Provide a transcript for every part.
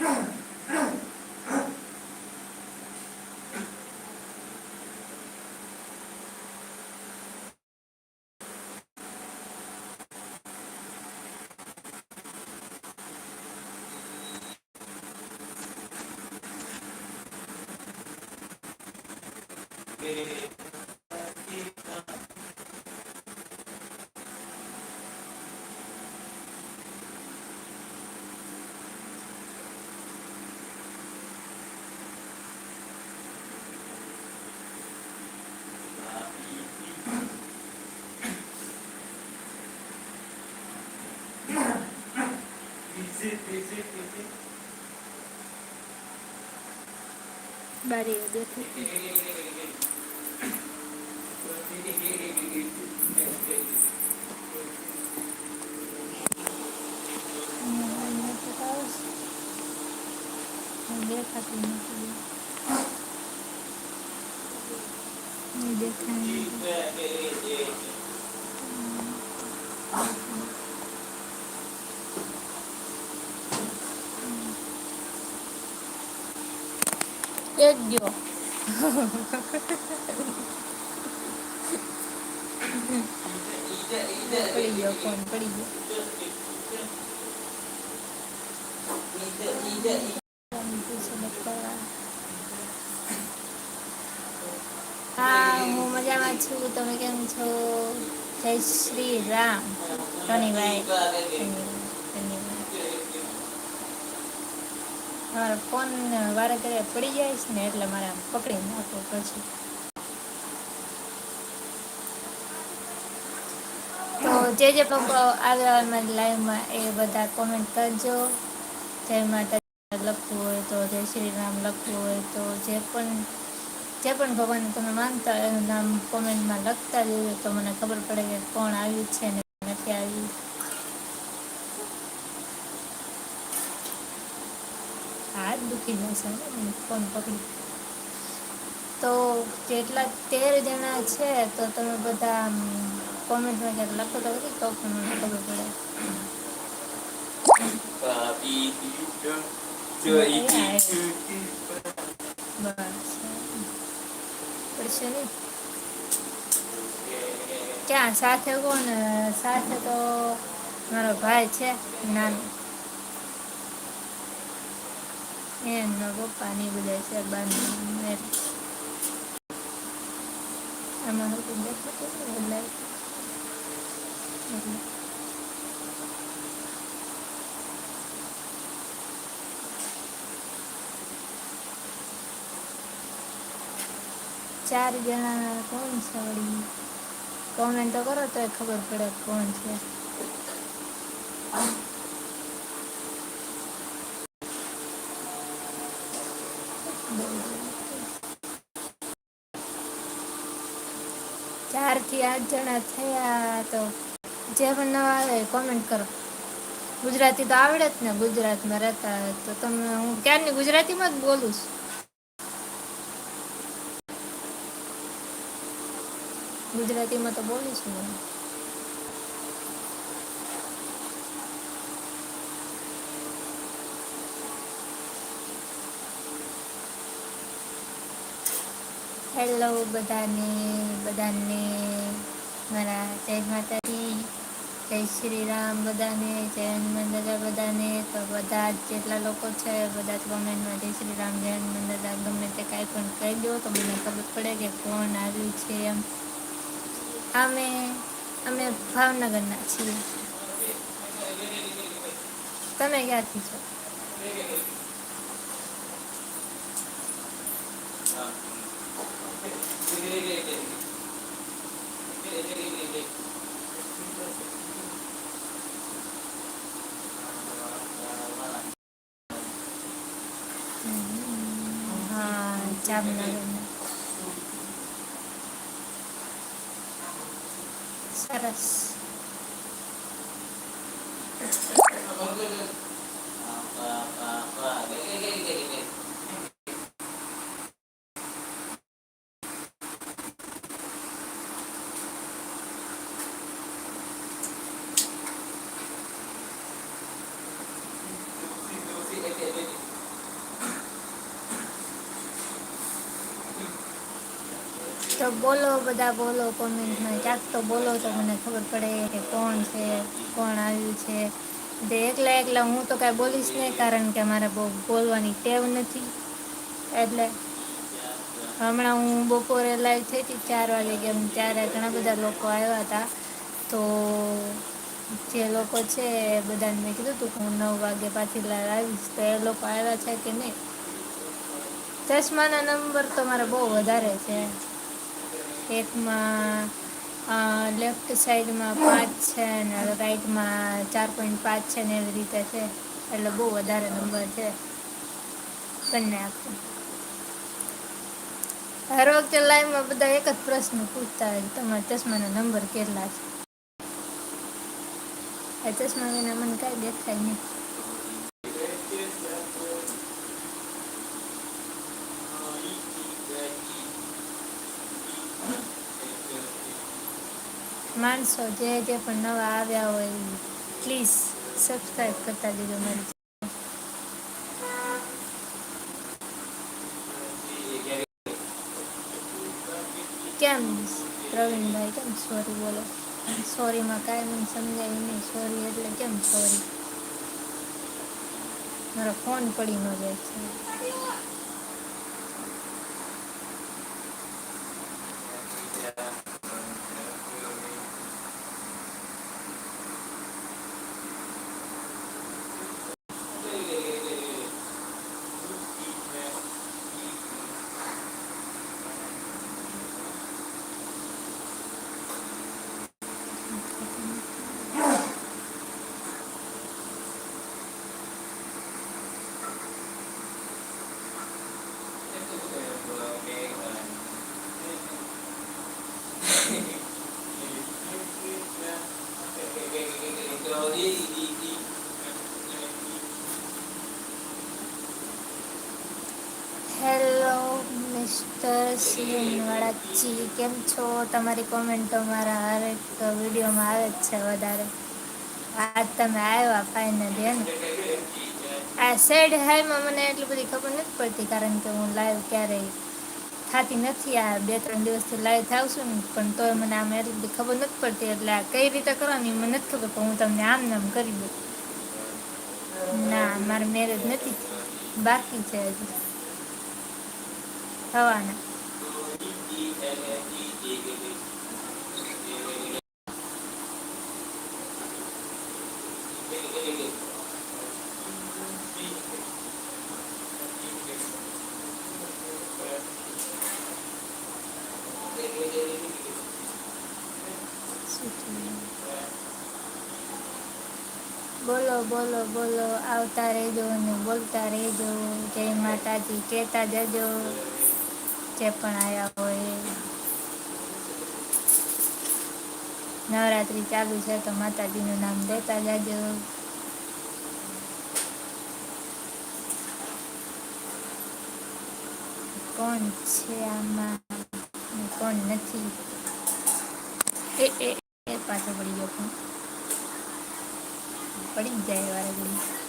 Rawr! બારી દેખી દેખાતું નથી દેખાય ગયો પડી ગયો ફોન પડી ગયો હા, હું મજામાં છું. તમે કેમ છો? જય શ્રી રામ. ધન્યવાદ. મારો ફોન વારે ઘરે પડી જાય છે ને એટલે મારે પકડી નાખવો પછી. તો જે જે લોકો આવ્યા અમારી લાઈવમાં એ બધા કોમેન્ટ કરજો. જય માતા લખવું હોય તો જય શ્રી રામ લખવું હોય તો જે પણ જે પણ ભગવાન તમે માનતા હોય એનું નામ કોમેન્ટમાં લખતા જજો. તો મને ખબર પડે કે કોણ આવ્યું છે ને નથી આવ્યું. હાથ દુખી જશે ને ફોન પકડી. તો જેટલા તેર જણા છે તો તમે બધા કોમેન્ટમાં ક્યાંક લખો તો ખરી તો પણ મને ખબર પડે. ક્યાં? સાથે કોણ? સાથે તો મારો ભાઈ છે નાનો. એમનો પપ્પા ને ઈ બધા છે નહીં એટલે એટલે ચાર જણા કોણ છે વળી? કોમેન્ટ તો કરો તો ખબર પડે કોણ છે. ચારથી આઠ જણા થયા તો જે પણ નવા આવે કોમેન્ટ કરો. ગુજરાતી તો આવડે જ ને, ગુજરાતમાં રહેતા તો તમે, હું ક્યારની ગુજરાતીમાં જ બોલું છું? ગુજરાતીમાં તો બોલીશ છું. હેલો બધાને બધાને. મારા જય માતાજી, જય શ્રી રામ બધાને, જય હનુમાન દાદા બધાને. તો બધા જ જેટલા લોકો છે, બધા જ કોમેન્ટમાં જય શ્રી રામ જય હનુમાનદાદા, ગમે તે કાંઈ પણ કહી દો તો મને ખબર પડે કે કોણ આવ્યું છે એમ. અમે અમે ભાવનગરના છીએ. તમે ક્યાંથી છો હા જામનગરના સરસ. તો બોલો, બધા બોલો કોમેન્ટમાં ક્યાંક તો બોલો તો મને ખબર પડે કે કોણ છે, કોણ આવ્યું છે. તે એકલા એકલા હું તો કાંઈ બોલીશ નહીં, કારણ કે મારે બહુ બોલવાની ટેવ નથી. એટલે હમણાં હું બપોરે લાઈવ થઈ હતી, ચાર વાગે કેમ ત્યારે ઘણા બધા લોકો આવ્યા હતા. તો જે લોકો છે એ બધાને મેં કીધું હતું કે હું નવ વાગે પાછી લાઈવ આવીશ. તો એ લોકો આવ્યા છે કે નહીં? ચશ્માના નંબર તો મારે બહુ વધારે છે. એકમાં લેફ્ટ સાઈડમાં પાંચ છે અને રાઈટમાં ચાર પોઈન્ટ પાંચ છે ને એવી રીતે છે. એટલે બહુ વધારે નંબર છે. બંને આપું. હર વખતે લાઈવમાં બધા એક જ પ્રશ્ન પૂછતા હોય, તમારા ચશ્માના નંબર કેટલા છે? આ ચશ્મા વિના મને કાંઈ દેખાય નહીં. માણસો જે જે પણ નવા આવ્યા હોય પ્લીઝ સબસ્ક્રાઈબ કરતા જજો મારી કેમ પ્રવીણભાઈ, કેમ સોરી બોલો? સોરીમાં કાંઈ મને સમજાય નહીં. સોરી એટલે કેમ સોરી મારો ફોન પડી ન જાય. છે હેલો મિસ્ટર સિંહવાળાજી કેમ છો? તમારી કોમેન્ટો મારા હરેક વિડીયોમાં આવે જ છે વધારે. આજ તમે આવ્યા ફાઇનલી હે આ સેડ હાઈમાં મને એટલી બધી ખબર નથી પડતી, કારણ કે હું લાઈવ ક્યારેય થતી નથી. આ બે ત્રણ દિવસથી લાઈવ થાવ છું ને, પણ તોય મને આમ એટલી બધી ખબર નથી પડતી. એટલે આ કઈ રીતે કરવાની મને નથી ખબર, પણ હું તમને આમ નામ કરી દઉં. ના, મારે મેરેજ નથી બાકી છે હજી. થવાના? બોલો બોલો બોલો આવતા રહેજો ને બોલતા રહેજો. જય માતાજી કહેતા જજો. જે પણ આવ્યા હોય નવરાત્રી ચાલુ છે તો માતાજીનું નામ દેતા જાજો. કોણ છે આમાં? કોણ નથી? એ એ પાછો પડી ગયો પણ પડી જાય વારે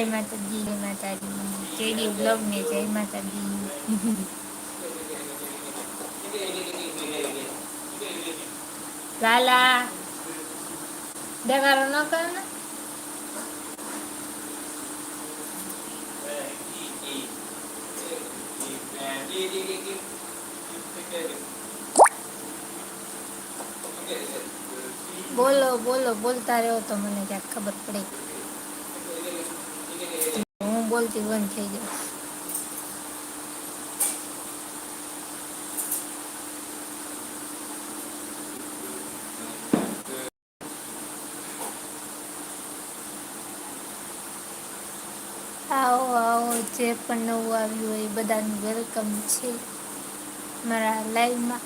જય માતાજી જય માતાજી. કેડી બ્લોગ ને જય માતાજી. લાલા દેખાડો ન કર ને. બોલો બોલો, બોલતા રહ્યો તો મને ક્યાંક ખબર પડે. બોલતી બંધ થઈ જાય. આવો આવો, જે પણ નવું આવ્યું હોય એ બધાનું વેલકમ છે. મારા લાઈવમાં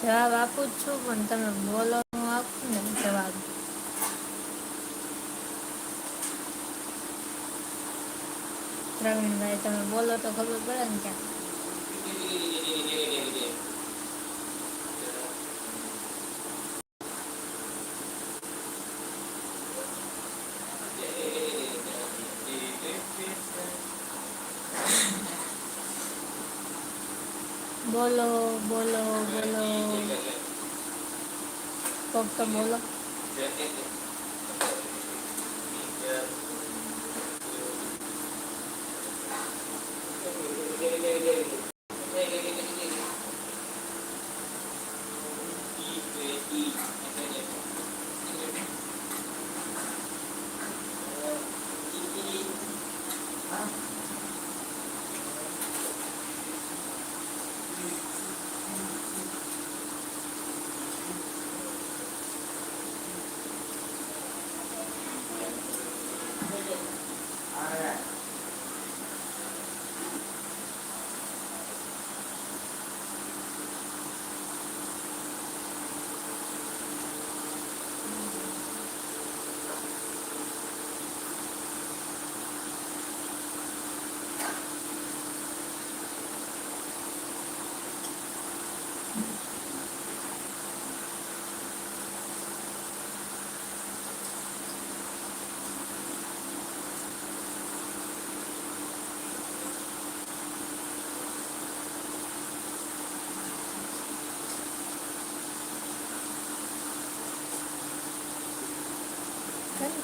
જવાબ આપું જ છું, પણ તમે બોલો, હું આપું ને જવાબ. પ્રવીણભાઈ તમે બોલો તો ખબર પડે ને ક્યાં બોલો બોલો બોલો કોક તો બોલો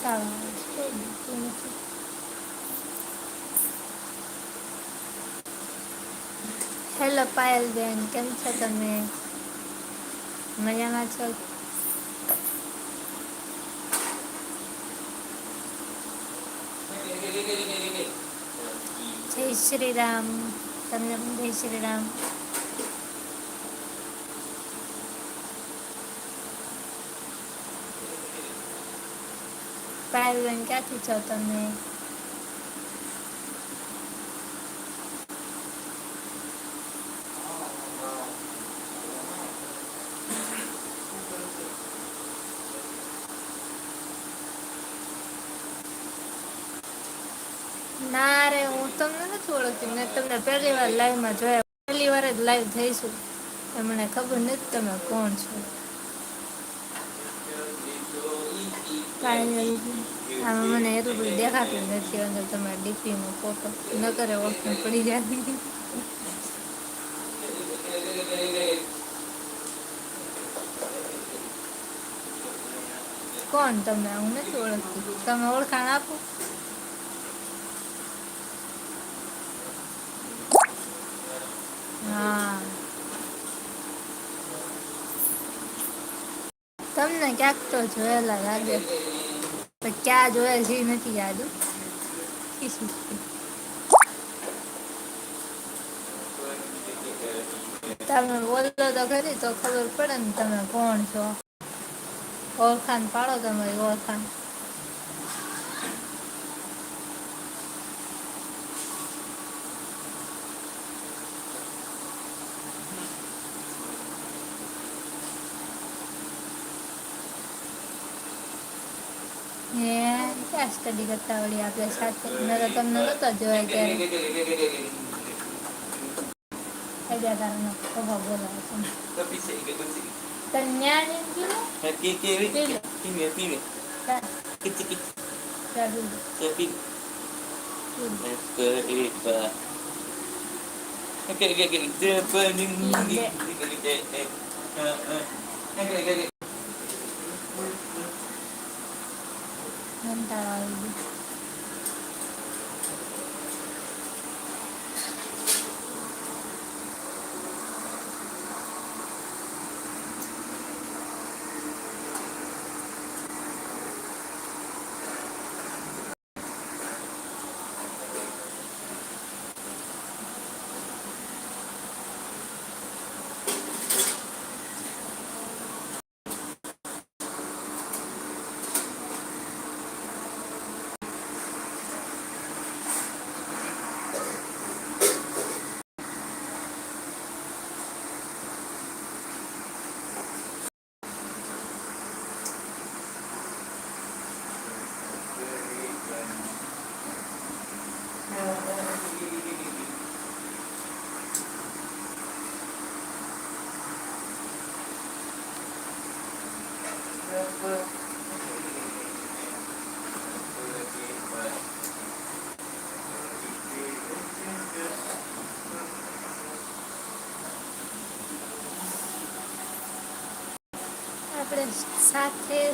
છે. કોઈ બીજું નથી. હેલો પાયલબેન કેમ છો તમે મજામાં છો જય શ્રી રામ તમને જય શ્રી રામ પાયલબેન ક્યાંથી છો તમે ના રે હું તમને નથી ઓળખતી મેં તમને પહેલી વાર લાઈવમાં જોયા પહેલી વાર જ લાઈવ થઈશું એ મને ખબર નથી તમે કોણ છો કાંઈ નહીં. આમાં મને એટલું બધું દેખાતું જ નથી અંદર તમારા ડીપીનો ફોટો ન કરે ઓળખણ પડી જાય કોણ તમે હું નથી ઓળખતી તમે ઓળખાણ આપો હા તમને ક્યાંક તો જોયેલા લાગે પણ ક્યાં જોયા જે નથી યાદ. તમે બોલો તો ખરી, તો ખબર પડે ને તમે કોણ છો. ઓળખાણ પાડો તમારી ઓળખાણ. હે ક્યાં સ્ટડી કરતા વળી આપણે સાથે મેં તો તમને નતો જોયા ત્યારે આઈડિયા તારાનો સ્વભાવ બોલાવે છે તને ન્યા ને કીધું ચાલ, ચાલ બોલ. બોલ. કંટાળો આવી ગયો. આપણે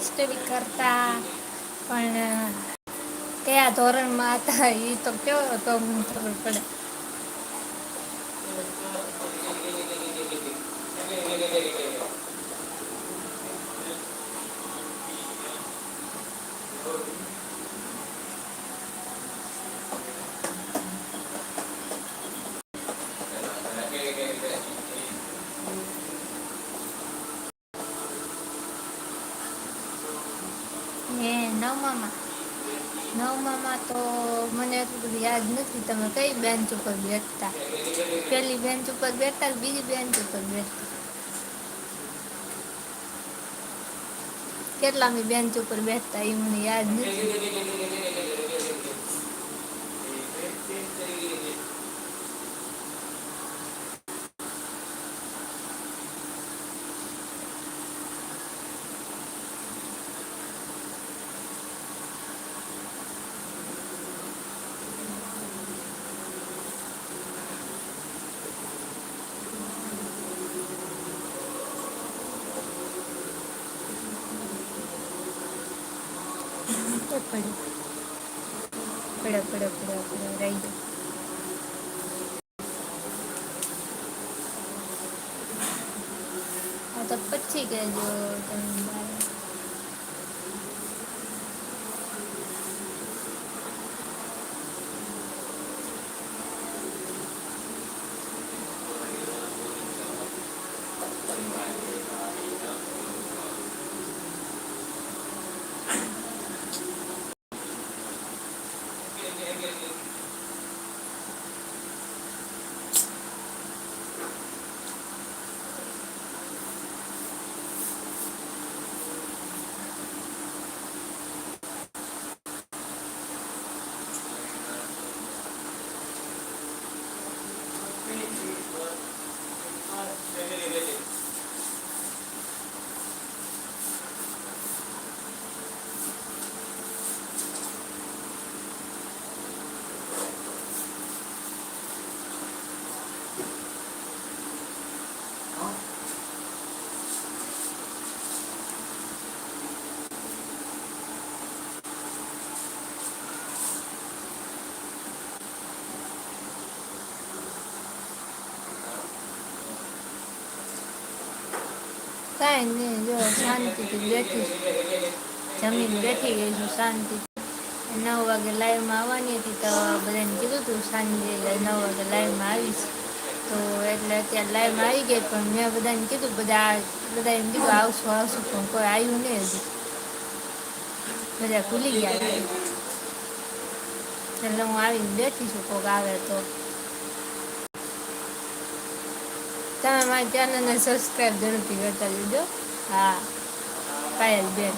સ્ટડી કરતા પણ કયા ધોરણમાં હતા એ તો કયો તો ખબર પડે એ નવમામાં. નવમામાં તો મને એટલું બધું યાદ નથી, તમે કઈ બેન્ચ ઉપર બેઠતા? પેલી બેન્ચ ઉપર બેઠતા બીજી બેન્ચ ઉપર બેઠતા? કેટલામી બેન્ચ ઉપર બેઠતા એ મને યાદ નથી. やっぱり。プラプラプラプラライド કાંઈ નહીં, જો શાંતિથી બેઠી. જમીન બેઠી ગઈ છું શાંતિથી. નવ વાગે લાઈવમાં આવવાની હતી તો બધાને કીધું હતું સાંજે નવ વાગે લાઈવમાં આવીશ. તો એટલે અત્યારે લાઈવમાં આવી ગઈ પણ મેં બધાને કીધું, બધા બધા એમ કીધું, આવશું આવશું. પણ કોઈ આવ્યું નહીં હજી. બધા ભૂલી ગયા. એટલે હું આવીને બેઠી છું, કોક આવે તો. તમે મારી ચેનલને સબસ્ક્રાઈબ જરૂરથી કરતા લેજો હા પાયલ બેન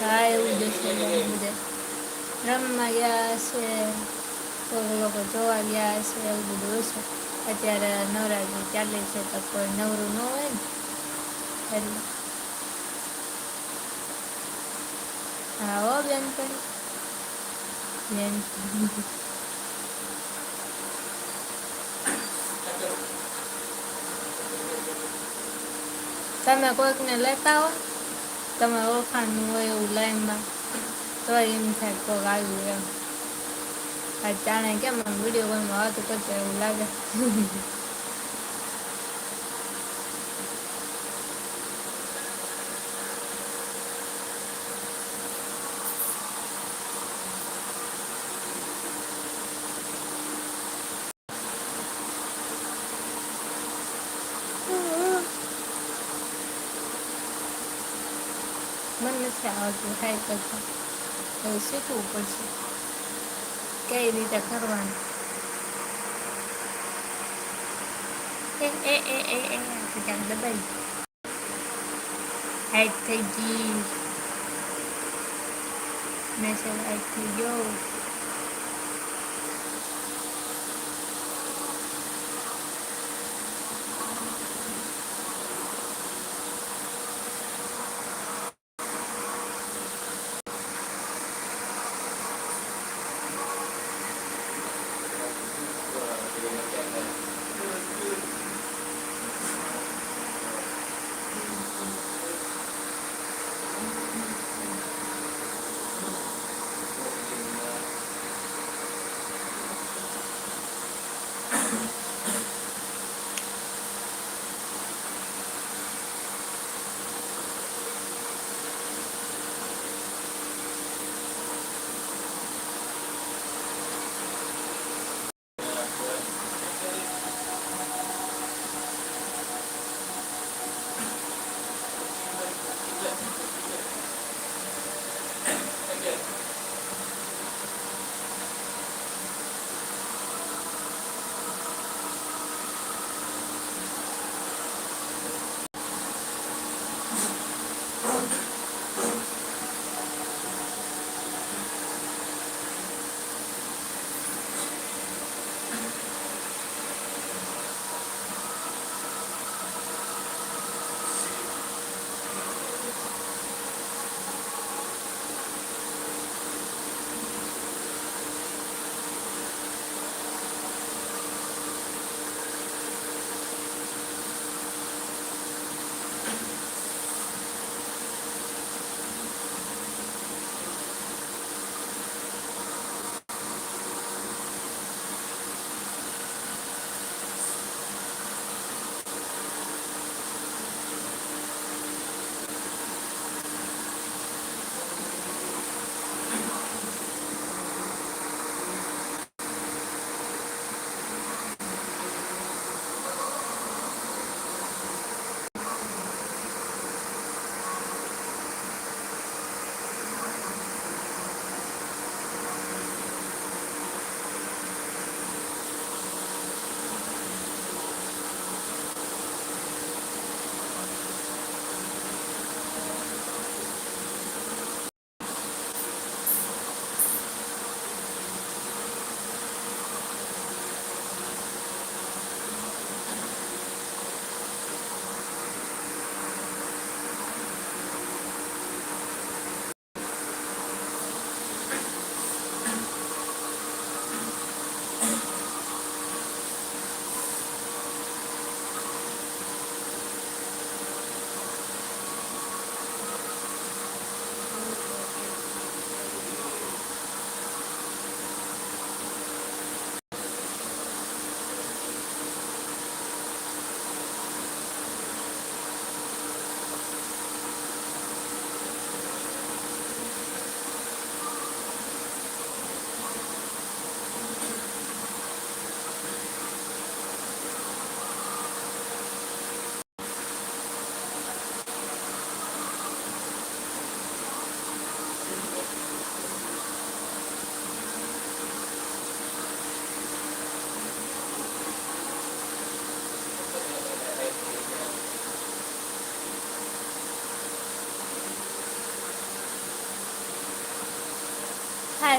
હા એવું જશે બધે રમવા ગયા છે કોઈ લોકો જોવા ગયા છે એવું બધું હશે અત્યારે નવરાત્રી ચાલે છે તો કોઈ નવરું ન હોય ને એટલે હા હો બેન પણ બેન તમે કોઈકને લેતા હો તમે ઓળખાણનું હોય એવું લાઈનમાં તો એમ થાય કોક આવ્યું એમ આ જાણે કેમ આમ વીડિયો કોલમાં વાતો કરતો એવું લાગે મને નથી આવડતું હાઈ કરતા એવું શીખવું પડશે કઈ રીતે કરવાનું? એ એ એ એ એ દબાઈ હાઈટ થઈ ગઈ. મેસેજ હાઈટ થઈ ગયો.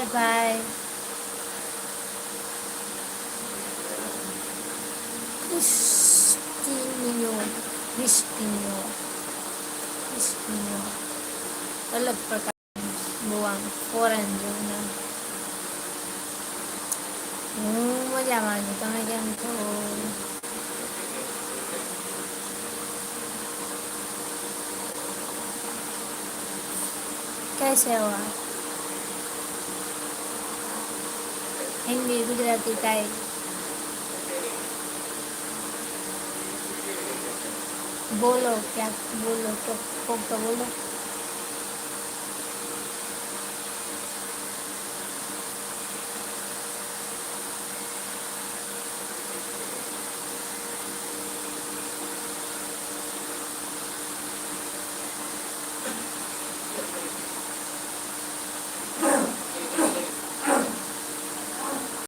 bye bye Cristinio Cristinio alat અલગ buang બોવામ ફોરેન જેવું નામ હું મજામાં છું તમે કેમ છો હિન્દી ગુજરાતી થાય. બોલો ક્યાંક બોલો તો કોક તો બોલો.